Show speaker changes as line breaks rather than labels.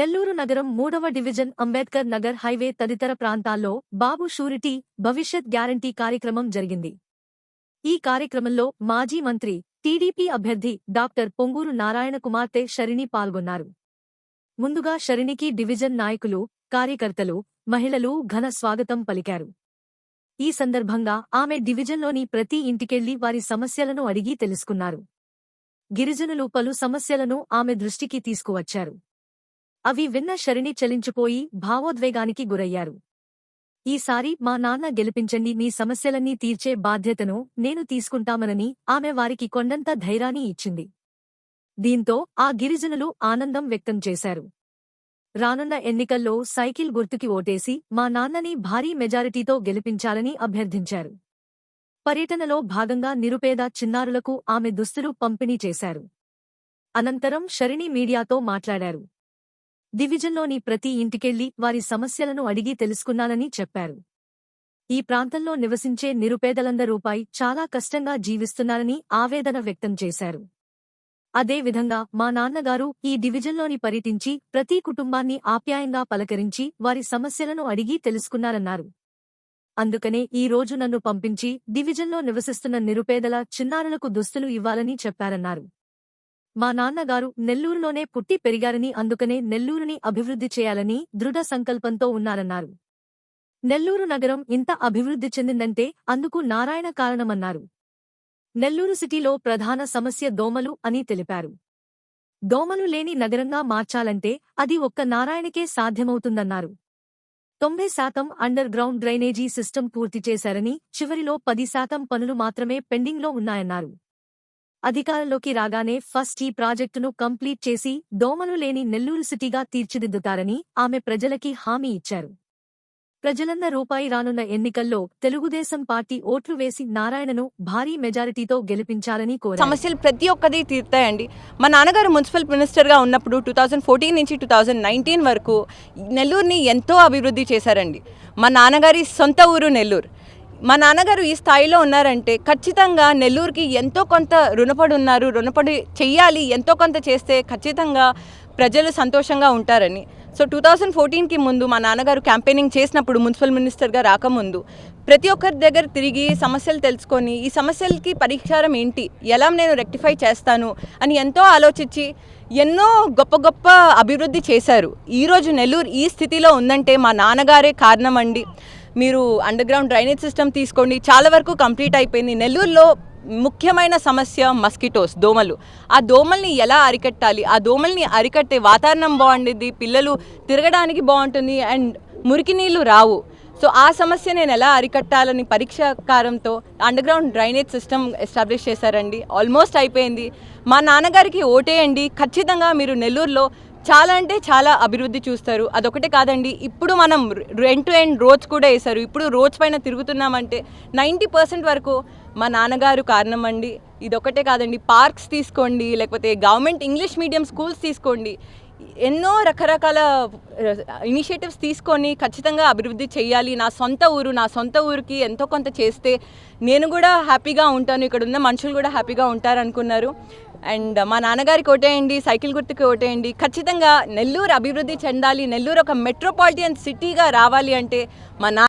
నెల్లూరు నగరం మూడవ division Ambedkar Nagar highway తదితర ప్రాంతాల్లో బాబు షూరిటీ భవిష్యత్ గ్యారంటీ కార్యక్రమం జరిగింది. ఈ కార్యక్రమంలో మాజీ మంత్రి టీడీపీ అభ్యర్థి డాక్టర్ పొంగూరు నారాయణ కుమార్తె షరిణి పాల్గొన్నారు. ముందుగా షరిణికి డివిజన్ నాయకులు కార్యకర్తలు మహిళలు ఘన స్వాగతం పలికారు. ఈ సందర్భంగా ఆమె డివిజన్లోని ప్రతి ఇంటికెళ్ళి వారి సమస్యలను అడిగి తెలుసుకున్నారు. గిరిజనులు పలు సమస్యలను ఆమె దృష్టికి తీసుకువచ్చారు. అవి విన్న శరిణి చలించిపోయి భావోద్వేగానికి గురయ్యారు. ఈసారి మా నాన్న గెలిపించండి మీ సమస్యలన్నీ తీర్చే బాధ్యతను నేను తీసుకుంటామనని ఆమె వారికి కొండంత ధైర్యాన్ని ఇచ్చింది. దీంతో ఆ గిరిజనులు ఆనందం వ్యక్తం చేశారు. రానున్న ఎన్నికల్లో సైకిల్ గుర్తుకి ఓటేసి మా నాన్నని భారీ మెజారిటీతో గెలిపించాలని అభ్యర్థించారు. పర్యటనలో భాగంగా నిరుపేద చిన్నారులకు ఆమె దుస్తులు పంపిణీ చేశారు. అనంతరం షరిణి మీడియాతో మాట్లాడారు. డివిజన్లోని ప్రతి ఇంటికెళ్ళి వారి సమస్యలను అడిగి తెలుసుకున్నానని చెప్పారు. ఈ ప్రాంతంలో నివసించే నిరుపేదలందరూపై చాలా కష్టంగా జీవిస్తున్నారని ఆవేదన వ్యక్తం చేశారు. అదేవిధంగా మా నాన్నగారు ఈ డివిజన్లోని పర్యటించి ప్రతి కుటుంబాన్ని ఆప్యాయంగా పలకరించి వారి సమస్యలను అడిగి తెలుసుకున్నారన్నారు. అందుకనే ఈ రోజు నన్ను పంపించి డివిజన్లో నివసిస్తున్న నిరుపేదల చిన్నారులకు దుస్తులు ఇవ్వాలని చెప్పారన్నారు. మా నాన్నగారు నెల్లూరులోనే పుట్టి పెరిగారని అందుకనే నెల్లూరుని అభివృద్ధి చేయాలని దృఢ సంకల్పంతో ఉన్నారన్నారు. నెల్లూరు నగరం ఇంత అభివృద్ధి చెందిందంటే అందుకు నారాయణ కారణమన్నారు. నెల్లూరు సిటీలో ప్రధాన సమస్య దోమలు అని తెలిపారు. దోమలు లేని నగరంగా మార్చాలంటే అది ఒక్క నారాయణకే సాధ్యమవుతుందన్నారు. తొంభై శాతం అండర్ గ్రౌండ్ డ్రైనేజీ సిస్టమ్ పూర్తి చేశారని చివరిలో పది శాతం పనులు మాత్రమే పెండింగ్లో ఉన్నాయన్నారు. అధికారంలోకి రాగానే ఫస్ట్ ఈ ప్రాజెక్టును కంప్లీట్ చేసి దోమలు లేని నెల్లూరు సిటీగా తీర్చిదిద్దుతారని ఆమె ప్రజలకి హామీ ఇచ్చారు. ప్రజలన్న రూపాయి రానున్న ఎన్నికల్లో తెలుగుదేశం పార్టీ ఓట్లు వేసి నారాయణను భారీ మెజారిటీతో గెలిపించాలని కోరారు.
సమస్యలు ప్రతి ఒక్కది తీర్తాయండి. మా నాన్నగారు మున్సిపల్ మినిస్టర్గా ఉన్నప్పుడు టూ థౌజండ్ ఫోర్టీన్ నుంచి టూ థౌజండ్ నైన్టీన్ వరకు నెల్లూరుని ఎంతో అభివృద్ధి చేశారండి. మా నాన్నగారి సొంత ఊరు నెల్లూరు. మా నాన్నగారు ఈ స్థాయిలో ఉన్నారంటే ఖచ్చితంగా నెల్లూరుకి ఎంతో కొంత రుణపడి ఉన్నారు రుణపడి చెయ్యాలి ఎంతో కొంత చేస్తే ఖచ్చితంగా ప్రజలు సంతోషంగా ఉంటారని. సో టూ థౌజండ్ ఫోర్టీన్కి ముందు మా నాన్నగారు క్యాంపెయినింగ్ చేసినప్పుడు మున్సిపల్ మినిస్టర్గా రాకముందు ప్రతి ఒక్కరి దగ్గర తిరిగి సమస్యలు తెలుసుకొని ఈ సమస్యలకి పరిష్కారం ఏంటి ఎలా నేను రెక్టిఫై చేస్తాను అని ఎంతో ఆలోచించి ఎన్నో గొప్ప గొప్ప అభివృద్ధి చేశారు. ఈరోజు నెల్లూరు ఈ స్థితిలో ఉందంటే మా నాన్నగారే కారణం అండి మీరు అండర్ గ్రౌండ్ డ్రైనేజ్ సిస్టమ్ తీసుకోండి. చాలా వరకు కంప్లీట్ అయిపోయింది. నెల్లూరులో ముఖ్యమైన సమస్య మస్కిటోస్ దోమలు. ఆ దోమల్ని ఎలా అరికట్టాలి? ఆ దోమల్ని అరికట్టే వాతావరణం బాగుండేది పిల్లలు తిరగడానికి బాగుంటుంది అండ్ మురికి నీళ్ళు రావు. సో ఆ సమస్య నేను ఎలా అరికట్టాలని పరీక్షాకారంతో under ground drainage system establish చేశారండి. ఆల్మోస్ట్ అయిపోయింది. మా నాన్నగారికి ఓటేయండి. ఖచ్చితంగా మీరు నెల్లూరులో చాలా అంటే చాలా అభివృద్ధి చూస్తారు. అదొకటే కాదండి ఇప్పుడు మనం రెంట్ టు ఎండ్ రోడ్స్ కూడా వేశారు. ఇప్పుడు రోడ్స్ పైన తిరుగుతున్నామంటే నైంటీ పర్సెంట్ వరకు మా నాన్నగారు కారణం అండి. ఇదొకటే కాదండి పార్క్స్ తీసుకోండి లేకపోతే గవర్నమెంట్ ఇంగ్లీష్ మీడియం స్కూల్స్ తీసుకోండి. ఎన్నో రకరకాల ఇనిషియేటివ్స్ తీసుకొని ఖచ్చితంగా అభివృద్ధి చేయాలి. నా సొంత ఊరు నా సొంత ఊరికి ఎంతో కొంత చేస్తే నేను కూడా హ్యాపీగా ఉంటాను. ఇక్కడ ఉన్న మనుషులు కూడా హ్యాపీగా ఉంటారనుకున్నారు. అండ్ మా నాన్నగారికి ఓటేయండి సైకిల్ గుర్తుకి ఓటేయండి. ఖచ్చితంగా నెల్లూరు అభివృద్ధి చెందాలి నెల్లూరు ఒక మెట్రోపాలిటన్ సిటీగా రావాలి అంటే మా నా